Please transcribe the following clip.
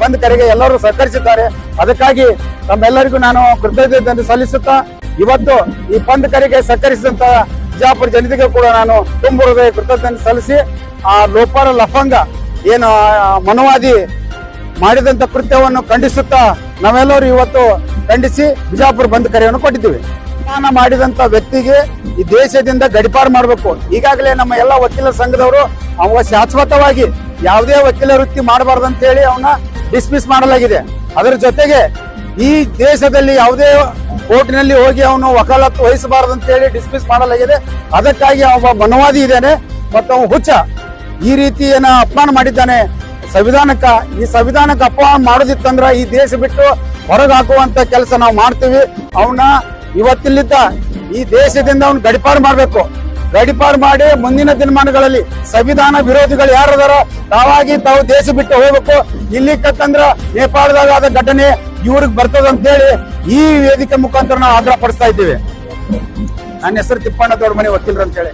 ಬಂದ್ ಕರೆಗೆ ಎಲ್ಲರೂ ಸಹಕರಿಸಿದ್ದಾರೆ. ಅದಕ್ಕಾಗಿ ತಮ್ಮೆಲ್ಲರಿಗೂ ನಾನು ಕೃತಜ್ಞತೆ ಸಲ್ಲಿಸುತ್ತಾ, ಇವತ್ತು ಈ ಬಂದ್ ಕರೆಗೆ ಸಹಕರಿಸಿದಂತಹ ಬಿಜಾಪುರ ಜನತೆಗೆ ಕೂಡ ನಾನು ತುಂಬ ಕೃತಜ್ಞತೆ ಸಲ್ಲಿಸಿ, ಆ ಲೋಪಾರ ಲಫಂಗ ಏನು ಮನವಾದಿ ಮಾಡಿದಂತ ಕೃತ್ಯವನ್ನು ಖಂಡಿಸುತ್ತಾ ನಾವೆಲ್ಲರೂ ಇವತ್ತು ಖಂಡಿಸಿ ಬಿಜಾಪುರ ಬಂದ್ ಕರೆಯನ್ನು ಕೊಟ್ಟಿದ್ದೀವಿ. ಸ್ನಾನ ಮಾಡಿದಂತ ವ್ಯಕ್ತಿಗೆ ಈ ದೇಶದಿಂದ ಗಡಿಪಾರು ಮಾಡಬೇಕು. ಈಗಾಗಲೇ ನಮ್ಮ ಎಲ್ಲ ವಕೀಲರ ಸಂಘದವರು ಅವ ಶಾಶ್ವತವಾಗಿ ಯಾವುದೇ ವಕೀಲ ವೃತ್ತಿ ಮಾಡಬಾರ್ದು ಅಂತ ಹೇಳಿ ಅವನ್ನ ಡಿಸ್ಮಿಸ್ ಮಾಡಲಾಗಿದೆ. ಅದರ ಜೊತೆಗೆ ಈ ದೇಶದಲ್ಲಿ ಯಾವುದೇ ಕೋರ್ಟಿನಲ್ಲಿ ಹೋಗಿ ಅವನು ವಕಾಲತ್ತು ವಹಿಸಬಾರದು ಅಂತ ಹೇಳಿ ಡಿಸ್ಮಿಸ್ ಮಾಡಲಾಗಿದೆ. ಅದಕ್ಕಾಗಿ ಅವ ಮನವಾದಿ ಇದ್ದಾನೆ ಮತ್ತು ಅವನು ಹುಚ್ಚ. ಈ ರೀತಿ ಏನ ಅಪಮಾನ ಮಾಡಿದ್ದಾನೆ. ಸಂವಿಧಾನಕ್ಕ, ಈ ಸಂವಿಧಾನಕ್ಕೆ ಅಪಮಾನ ಮಾಡೋದಿತ್ತಂದ್ರ ಈ ದೇಶ ಬಿಟ್ಟು ಹೊರಗೆ ಹಾಕುವಂತ ಕೆಲಸ ನಾವು ಮಾಡ್ತೀವಿ. ಅವನ್ನ ಇವತ್ತಿಲ್ಲಿದ್ದ ಈ ದೇಶದಿಂದ ಅವನು ಗಡಿಪಾರು ಮಾಡಬೇಕು. ಗಡಿಪಾರು ಮಾಡಿ ಮುಂದಿನ ದಿನಮಾನಗಳಲ್ಲಿ ಸಂವಿಧಾನ ವಿರೋಧಿಗಳು ಯಾರದಾರ ತಾವಾಗಿ ತಾವು ದೇಶ ಬಿಟ್ಟು ಹೋಗ್ಬೇಕು. ಇಲ್ಲಿ ಕತ್ತಂದ್ರ ನೇಪಾಳದಾಗ ಆದ ಘಟನೆ ಇವ್ರಿಗೆ ಬರ್ತದ ಅಂತೇಳಿ ಈ ವೇದಿಕೆ ಮುಖಾಂತರ ನಾವು ಆಗ್ರಹ ಪಡಿಸ್ತಾ ಇದ್ದೀವಿ. ನನ್ನ ಹೆಸರು ತಿಪ್ಪಣ್ಣ ದೊಡ್ಡಮನೆ, ವಕೀಲರು ಅಂತೇಳಿ.